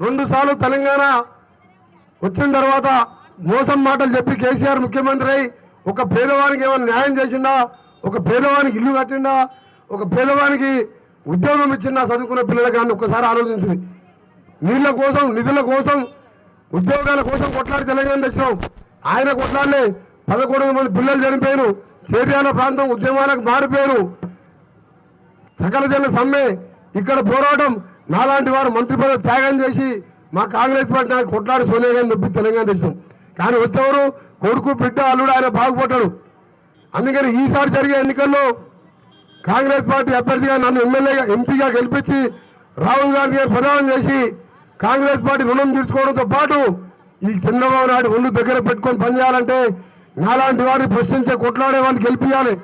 రెండు సార్లు తెలంగాణ వచ్చిన తర్వాత మోసం మాటలు చెప్పి కేసీఆర్ ముఖ్యమంత్రి అయి ఒక పేదవానికి ఏమైనా న్యాయం చేసిండా? ఒక పేదవానికి ఇల్లు కట్టిండా? ఒక పేదవానికి ఉద్యోగం ఇచ్చిండా చదువుకున్న పిల్లలకి కానీ ఒక్కసారి ఆలోచించింది. నీళ్ళ కోసం నిధుల కోసం ఉద్యోగాల కోసం కొట్లాడి తెలంగాణ తెచ్చినాం. ఆయన కొట్లాడలే పదకొండు మంది పిల్లలు చనిపోయారు చేర్యాల ప్రాంతం ఉద్యమాలకు మారిపోయారు సకల జన సమ్మె ఇక్కడ పోరాటం నాలాంటి వారు మంత్రి పదవి త్యాగం చేసి మా కాంగ్రెస్ పార్టీ నాకు కొట్లాడి సోనియా గాంధీ నొప్పి తెలంగాణ తెచ్చినాం కానీ వచ్చేవారు కొడుకు బిడ్డ అల్లుడు ఆయన బాగుపడ్డాడు. అందుకని ఈసారి జరిగే ఎన్నికల్లో కాంగ్రెస్ పార్టీ అభ్యర్థిగా నన్ను ఎమ్మెల్యేగా ఎంపీగా గెలిపించి రాహుల్ గాంధీ గారు ప్రధానం చేసి కాంగ్రెస్ పార్టీ రుణం తీర్చుకోవడంతో పాటు ఈ చంద్రబాబు నాయుడు ఒళ్ళు దగ్గర పెట్టుకొని పనిచేయాలంటే నాలాంటి వారిని ప్రశ్నించే కొట్లాడే వాళ్ళు గెలిపించాలి